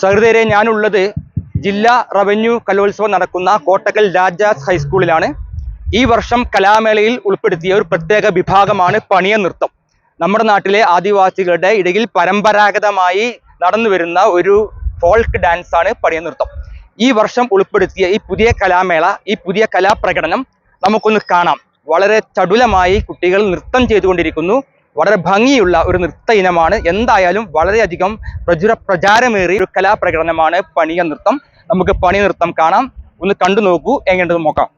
സഹൃദയരെ ഞാനുള്ളത് ജില്ലാ റവന്യൂ കലോത്സവം നടക്കുന്ന കോട്ടക്കൽ രാജാസ് ഹൈസ്കൂളിലാണ്. ഈ വർഷം കലാമേളയിൽ ഉൾപ്പെടുത്തിയ ഒരു പ്രത്യേക വിഭാഗമാണ് പണിയ നൃത്തം. നമ്മുടെ നാട്ടിലെ ആദിവാസികളുടെ ഇടയിൽ പരമ്പരാഗതമായി നടന്നു വരുന്ന ഒരു ഫോൾക്ക് ഡാൻസ് ആണ് പണിയ നൃത്തം. ഈ വർഷം ഉൾപ്പെടുത്തിയ ഈ പുതിയ കലാമേള ഈ പുതിയ കലാപ്രകടനം നമുക്കൊന്ന് കാണാം. വളരെ ചടുലമായി കുട്ടികൾ നൃത്തം ചെയ്തുകൊണ്ടിരിക്കുന്നു. വളരെ ഭംഗിയുള്ള ഒരു നൃത്ത ഇനമാണ്. എന്തായാലും വളരെയധികം പ്രചുര പ്രചാരമേറിയ ഒരു കലാപ്രകടനമാണ് പണിയ നൃത്തം. നമുക്ക് പണി നൃത്തം കാണാം. ഒന്ന് കണ്ടു നോക്കൂ. എങ്ങനെയുണ്ടെന്ന് നോക്കാം.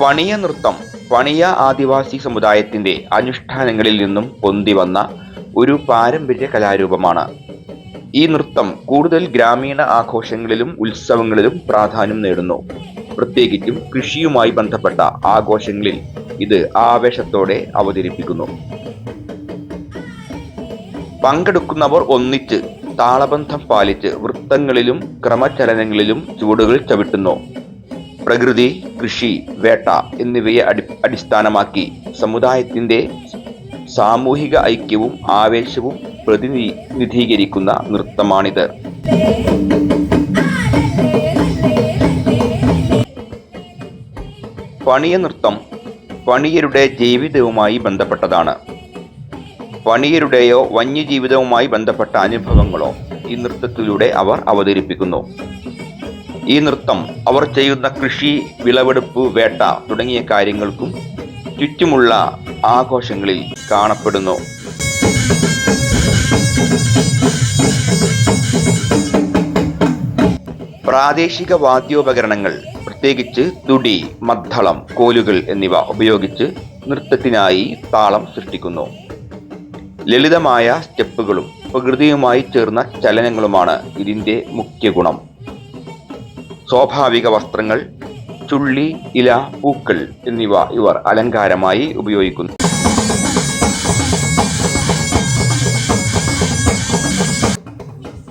പണിയ നൃത്തം പണിയ ആദിവാസി സമുദായത്തിന്റെ അനുഷ്ഠാനങ്ങളിൽ നിന്നും പൊന്തി വന്ന ഒരു പാരമ്പര്യ കലാരൂപമാണ്. ഈ നൃത്തം കൂടുതൽ ഗ്രാമീണ ആഘോഷങ്ങളിലും ഉത്സവങ്ങളിലും പ്രാധാന്യം നേടുന്നു. പ്രത്യേകിച്ചും കൃഷിയുമായി ബന്ധപ്പെട്ട ആഘോഷങ്ങളിൽ ഇത് ആവേശത്തോടെ അവതരിപ്പിക്കുന്നു. പങ്കെടുക്കുന്നവർ ഒന്നിച്ച് താളബന്ധം പാലിച്ച് വൃത്തങ്ങളിലും ക്രമചലനങ്ങളിലും ചുവടുകൾ ചവിട്ടുന്നു. പ്രകൃതി കൃഷി വേട്ട എന്നിവയെ അടി അടിസ്ഥാനമാക്കി സമുദായത്തിന്റെ സാമൂഹിക ഐക്യവും ആവേശവും പ്രതിനിധീകരിക്കുന്ന നൃത്തമാണിത്. പണിയ നൃത്തം പണിയരുടെ ജീവിതവുമായി ബന്ധപ്പെട്ടതാണ്. പണിയരുടെയോ വന്യജീവിതവുമായി ബന്ധപ്പെട്ട അനുഭവങ്ങളോ ഈ നൃത്തത്തിലൂടെ അവർ അവതരിപ്പിക്കുന്നു. ഈ നൃത്തം അവർ ചെയ്യുന്ന കൃഷി വിളവെടുപ്പ് വേട്ട തുടങ്ങിയ കാര്യങ്ങൾക്കും ചുറ്റുമുള്ള ആഘോഷങ്ങളിൽ കാണപ്പെടുന്നു. പ്രാദേശിക വാദ്യോപകരണങ്ങൾ പ്രത്യേകിച്ച് തുടി മദ്ദളം കോലുകൾ എന്നിവ ഉപയോഗിച്ച് നൃത്തത്തിനായി താളം സൃഷ്ടിക്കുന്നു. ലളിതമായ സ്റ്റെപ്പുകളും പ്രകൃതിയുമായി ചേർന്ന ചലനങ്ങളുമാണ് ഇതിന്റെ മുഖ്യ ഗുണം സ്വാഭാവിക വസ്ത്രങ്ങൾ ചുള്ളി ഇല പൂക്കൾ എന്നിവ ഇവർ അലങ്കാരമായി ഉപയോഗിക്കുന്നു.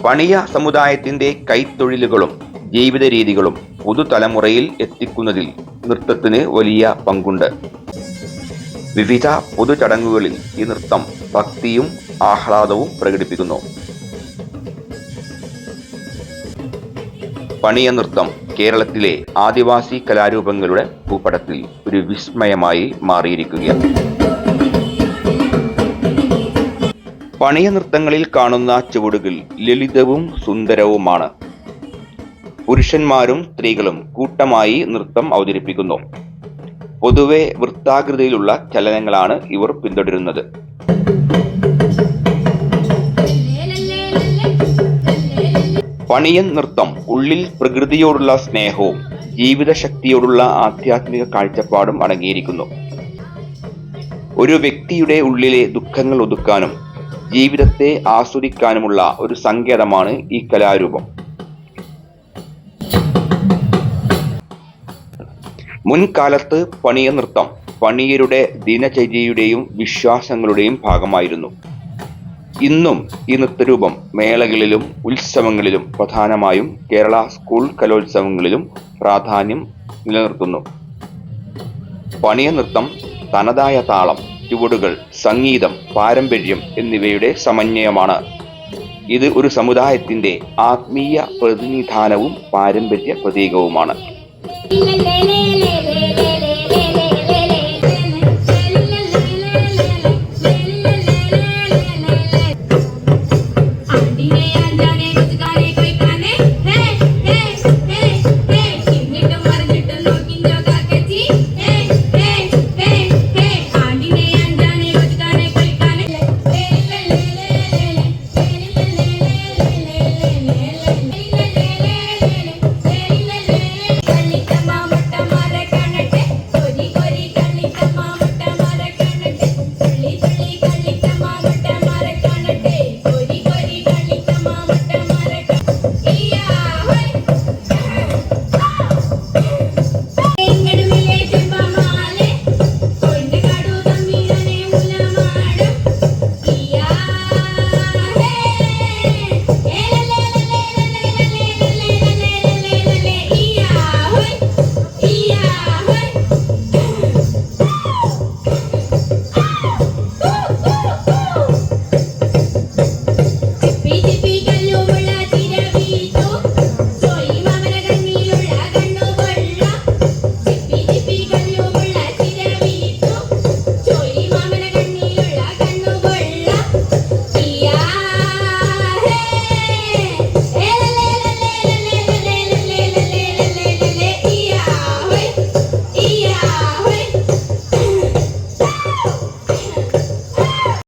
പണിയ സമുദായത്തിന്റെ കൈത്തൊഴിലുകളും ജീവിത രീതികളും പുതുതലമുറയിൽ എത്തിക്കുന്നതിൽ നൃത്തത്തിന് വലിയ പങ്കുണ്ട്. വിവിധ പൊതുചടങ്ങുകളിൽ ഈ നൃത്തം ഭക്തിയും ആഹ്ലാദവും പ്രകടിപ്പിക്കുന്നു. പണിയ നൃത്തം കേരളത്തിലെ ആദിവാസി കലാരൂപങ്ങളുടെ ഭൂപടത്തിൽ ഒരു വിസ്മയമായി മാറിയിരിക്കുകയാണ്. പണിയ നൃത്തങ്ങളിൽ കാണുന്ന ചുവടുകൾ ലളിതവും സുന്ദരവുമാണ്. പുരുഷന്മാരും സ്ത്രീകളും കൂട്ടമായി നൃത്തം അവതരിപ്പിക്കുന്നു. പൊതുവെ വൃത്താകൃതിയിലുള്ള ചലനങ്ങളാണ് ഇവർ പിന്തുടരുന്നത്. പണിയൻ നൃത്തം ഉള്ളിൽ പ്രകൃതിയോടുള്ള സ്നേഹവും ജീവിതശക്തിയോടുള്ള ആധ്യാത്മിക കാഴ്ചപ്പാടും അടങ്ങിയിരിക്കുന്നു. ഒരു വ്യക്തിയുടെ ഉള്ളിലെ ദുഃഖങ്ങൾ ഒതുക്കാനും ജീവിതത്തെ ആസ്വദിക്കാനുമുള്ള ഒരു സങ്കേതമാണ് ഈ കലാരൂപം. മുൻകാലത്ത് പണിയ നൃത്തം പണിയരുടെ ദിനചര്യയുടെയും വിശ്വാസങ്ങളുടെയും ഭാഗമായിരുന്നു. ഇന്നും ഈ നൃത്തരൂപം മേളകളിലും ഉത്സവങ്ങളിലും പ്രധാനമായും കേരള സ്കൂൾ കലോത്സവങ്ങളിലും പ്രാധാന്യം നിലനിർത്തുന്നു. പണിയ നൃത്തം തനതായ താളം ചുവടുകൾ സംഗീതം പാരമ്പര്യം എന്നിവയുടെ സമന്വയമാണ്. ഇത് ഒരു സമുദായത്തിന്റെ ആത്മീയ പ്രതിനിധാനവും പാരമ്പര്യ പ്രതീകവുമാണ്.